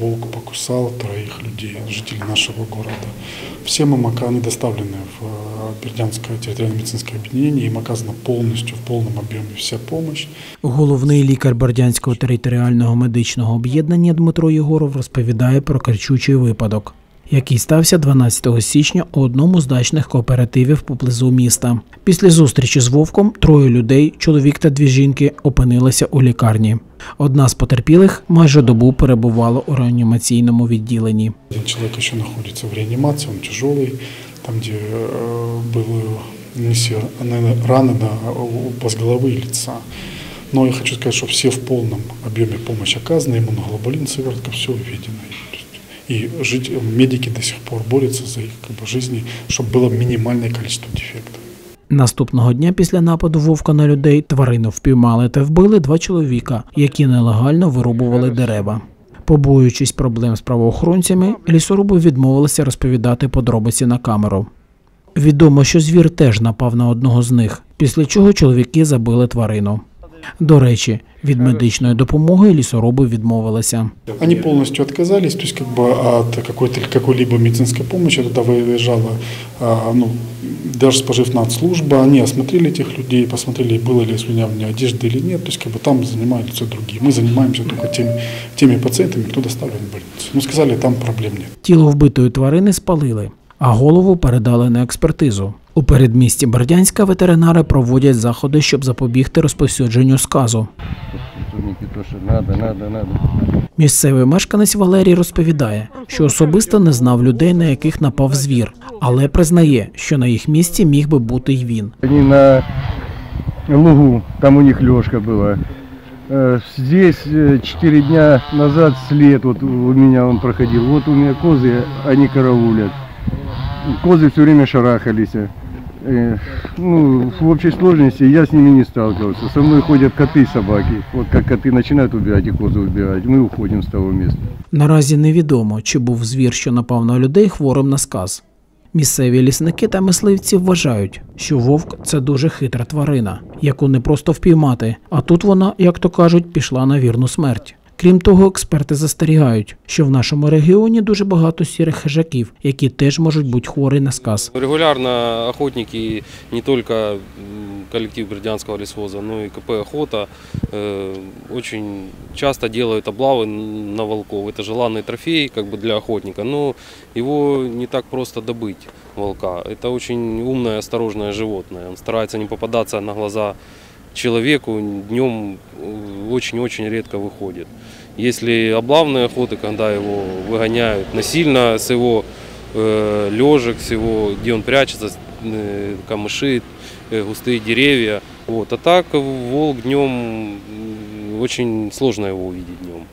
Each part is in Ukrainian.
Волк покусал троих людей, жителей нашего города. Всем им ока- они доставлены в э, Бердянское территориально-медицинское объединение. Им оказана полностью, в полном объеме вся помощь. Головний лікар Бердянського територіального медичного об'єднання Дмитро Єгоров розповідає про кричучий випадок, який стався 12 січня у одному з дачних кооперативів поблизу міста. Після зустрічі з вовком троє людей, чоловік та дві жінки, опинилися у лікарні. Одна з потерпілих майже добу перебувала у реанімаційному відділенні. Один человек еще находится в реанимации, он тяжелый, там, где э, было нанесены раны на область головы и лица. Но я хочу сказать, что все в полном объеме помощи оказана, иммуноглобулин, сыворотка, все введено. То есть И жить, медики до сих пор борются за их как бы, жизни, чтобы было минимальное количество дефектов. Наступного дня після нападу вовка на людей тварину впіймали та вбили два чоловіка, які нелегально вирубували дерева. Побоюючись проблем з правоохоронцями, лісоруби відмовилися розповідати подробиці на камеру. Відомо, що звір теж напав на одного з них, після чого чоловіки забили тварину. До речі, від медичної допомоги лісоруби відмовилися. Они полностью отказались, то есть как бы от какой-то какой-либо медицинской помощи туда выезжала, а, ну, даже споживнадслужба, они осмотрели этих людей, посмотрели, было ли слюнявление одежды или нет, то есть как бы там занимаются другие. Мы занимаемся только теми, теми пациентами, кто доставлен в больницу. Ну, сказали, там проблем нет. Тіло вбитої тварини спалили, а голову передали на експертизу. У передмісті Бердянська ветеринари проводять заходи, щоб запобігти розповсюдженню сказу. Сотрудники то, что надо, надо, надо. Місцевий мешканець Валерій розповідає, що особисто не знав людей, на яких напав звір, але признає, що на їх місці міг би бути й він. Они на лугу, там у них лёжка была. Э, Здесь э, четыре дня назад след, вот у меня он проходил. Вот у меня козы, они караулят. Козы все время шарахались. Э, Ну, в общей сложности я с ними не сталкивался. Со мной ходят коты и собаки. Вот как коты начинают убивать и козы убивать, мы уходим с того места. Наразі невідомо, чи був звір, що напав на людей хворим на сказ. Місцеві лісники та мисливці вважають, що вовк це дуже хитра тварина, яку не просто впіймати, а тут вона, як то кажуть, пішла на вірну смерть. Крім того, експерти застерігають, що в нашому регіоні дуже багато сірих хижаків, які теж можуть бути хворі на сказ. Регулярно охотники, не только м, коллектив Бердянского лесхоза, но и КП «Охота» э, очень часто делают облавы на волков. Это желанный трофей как бы для охотника, но его не так просто добыть, волка. Это очень умное, осторожное животное. Он старается не попадаться на глаза человеку, днем э, очень-очень редко выходит. Если облавные охоты, когда его выгоняют насильно с его э, лежек, с его, где он прячется, э, камыши, э, густые деревья. Вот. А так волк днем очень сложно его увидеть днем.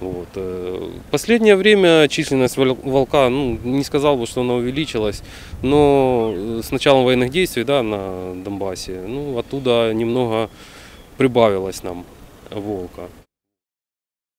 Вот. э, последнее время численность вол- волка, ну, не сказал бы, что она увеличилась, но э, с началом военных действий да, на Донбассе, ну, оттуда немного прибавилось нам волка.